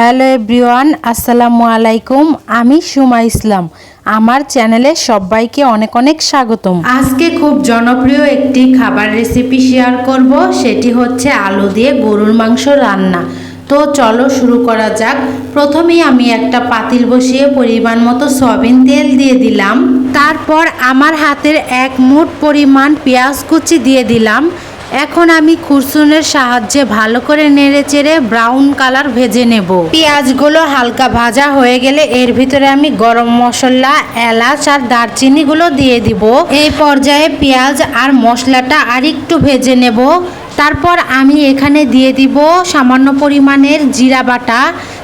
Hello everyone, আসসালামু আলাইকুম। আমি সুমা ইসলাম। আমার চ্যানেলে সবাইকে অনেক অনেক স্বাগতম। আজকে খুব জনপ্রিয় একটি খাবার রেসিপি শেয়ার করব। সেটি হচ্ছে আলু দিয়ে গরুর মাংস রান্না। তো চলো শুরু করা যাক। প্রথমেই আমি একটা পাতিল বসিয়ে পরিমাণ মতো সয়াবিন তেল দিয়ে দিলাম। তারপর আমার হাতের এক মুঠ পরিমাণ পেঁয়াজ কুচি দিয়ে দিলাম। এখন আমি খুরসুনের সাহায্যে ভালো করে নেড়ে চেড়ে ব্রাউন কালার ভেজে নেব। পেঁয়াজগুলো হালকা ভাজা হয়ে গেলে এর ভিতরে আমি গরম মশলা, এলাচ আর দারচিনিগুলো দিয়ে দিব। এই পর্যায়ে পেঁয়াজ আর মশলাটা আর একটু ভেজে নেব। তারপর আমি এখানে দিয়ে দিব সামান্য পরিমাণের জিরা বাটা।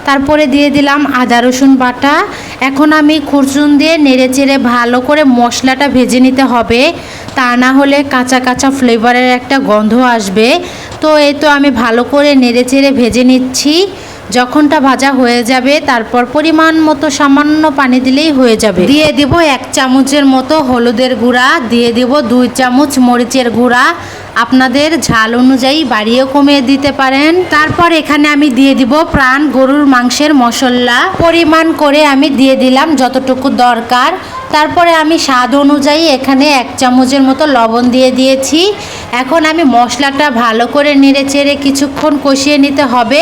তারপরে দিয়ে দিলাম আদা রসুন বাটা। এখন আমি খুরচুন দিয়ে নেড়ে চেড়ে ভালো করে মশলাটা ভেজে নিতে হবে। তা না হলে কাঁচা কাঁচা ফ্লেভারের একটা গন্ধ আসবে। তো এই তো আমি ভালো করে নেড়ে চেড়ে ভেজে নিচ্ছি। যখনটা ভাজা হয়ে যাবে, তারপর পরিমাণ মতো সামান্য পানি দিলেই হয়ে যাবে। দিয়ে দিব এক চামচের মতো হলুদের গুঁড়া, দিয়ে দিব দুই চামচ মরিচের গুঁড়া আপনাদের ঝাল অনুযায়ী বাড়িয়েও কমিয়ে দিতে পারেন। তারপর এখানে আমি দিয়ে দিব প্রাণ গরুর মাংসের মশলা। পরিমাণ করে আমি দিয়ে দিলাম যতটুকু দরকার। তারপরে আমি স্বাদ অনুযায়ী এখানে এক চামচের মতো লবণ দিয়ে দিয়েছি। এখন আমি মশলাটা ভালো করে নেড়ে চেড়ে কিছুক্ষণ কষিয়ে নিতে হবে।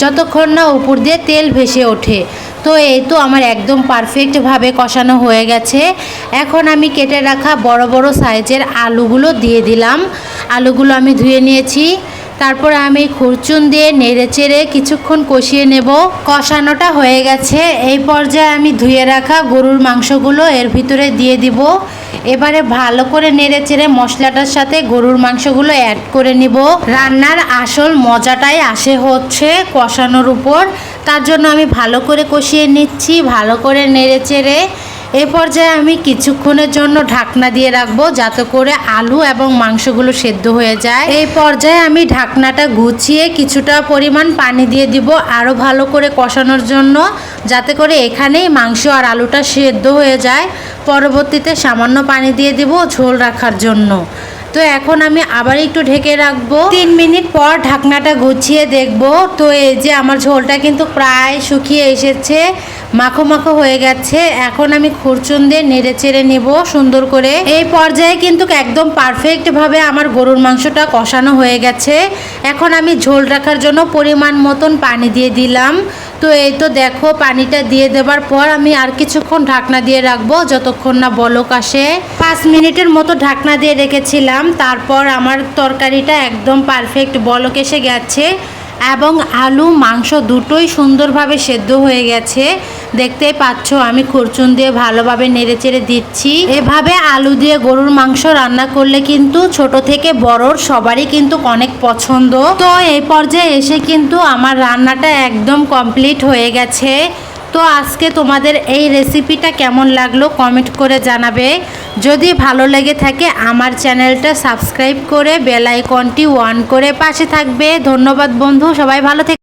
যতক্ষণ না উপর দিয়ে তেল ভেসে ওঠে। তো এই তো আমার একদম পারফেক্টভাবে কষানো হয়ে গেছে। এখন আমি কেটে রাখা বড় বড় সাইজের আলুগুলো দিয়ে দিলাম। আলুগুলো আমি ধুয়ে নিয়েছি। তারপর আমি খুরচুন দিয়ে নেড়ে চেড়ে কিছুক্ষণ কষিয়ে নেব। কষানোটা হয়ে গেছে। এই পর্যায়ে আমি ধুয়ে রাখা গরুর মাংসগুলো এর ভিতরে দিয়ে দিব। এবারে ভালো করে নেড়ে চেড়ে মশলাটার সাথে গরুর মাংসগুলো অ্যাড করে নিব। রান্নার আসল মজাটাই আসে হচ্ছে কষানোর উপর। তার জন্য আমি ভালো করে কষিয়ে নিচ্ছি, ভালো করে নেড়ে চেড়ে। এ পর্যায়ে আমি কিছুক্ষণের জন্য ঢাকনা দিয়ে রাখব যাতে করে আলু এবং মাংসগুলো সেদ্ধ হয়ে যায়। এই পর্যায়ে আমি ঢাকনাটা গুছিয়ে কিছুটা পরিমাণ পানি দিয়ে দিব আরও ভালো করে কষানোর জন্য যাতে করে এখানেই মাংস আর আলুটা সেদ্ধ হয়ে যায়। পরবর্তীতে সামান্য পানি দিয়ে দিব ঝোল রাখার জন্য। তো এখন আমি আবার একটু ঢেকে রাখব। তিন মিনিট পর ঢাকনাটা গুছিয়ে দেখব। তো এই যে আমার ঝোলটা কিন্তু প্রায় শুকিয়ে এসেছে, মাখো মাখো হয়ে গেছে। এখন আমি খুরচুন দিয়ে নেড়ে চেড়ে নেব সুন্দর করে। এই পর্যায়ে কিন্তু একদম পারফেক্টভাবে আমার গরুর মাংসটা কষানো হয়ে গেছে। এখন আমি ঝোল রাখার জন্য পরিমাণ মতন পানি দিয়ে দিলাম। তো এই তো দেখো, পানিটা দিয়ে দেবার পর আমি আর কিছুক্ষণ ঢাকনা দিয়ে রাখব, যতক্ষণ না বলক আসে। পাঁচ মিনিটের মতো ঢাকনা দিয়ে রেখেছিলাম, তারপর আমার তরকারিটা একদম পারফেক্ট বলক এসে গেছে, এবং আলু মাংস দুটোই সুন্দরভাবে সেদ্ধ হয়ে গেছে। দেখতেই পাচ্ছ, আমি খুরচুন দিয়ে ভালোভাবে নেড়ে চেড়ে দিচ্ছি। এভাবে আলু দিয়ে গরুর মাংস রান্না করলে কিন্তু ছোট থেকে বড়র সবারই কিন্তু অনেক পছন্দ। তো এই পর্যায়ে এসে কিন্তু আমার রান্নাটা একদম কমপ্লিট হয়ে গেছে। তো আজকে তোমাদের এই রেসিপিটা কেমন লাগল কমেন্ট করে জানাবে। যদি ভালো লেগে থাকে, আমার চ্যানেলটা সাবস্ক্রাইব করে বেল আইকনটি অন করে পাশে থাকবে। ধন্যবাদ বন্ধু, সবাই ভালো থেকে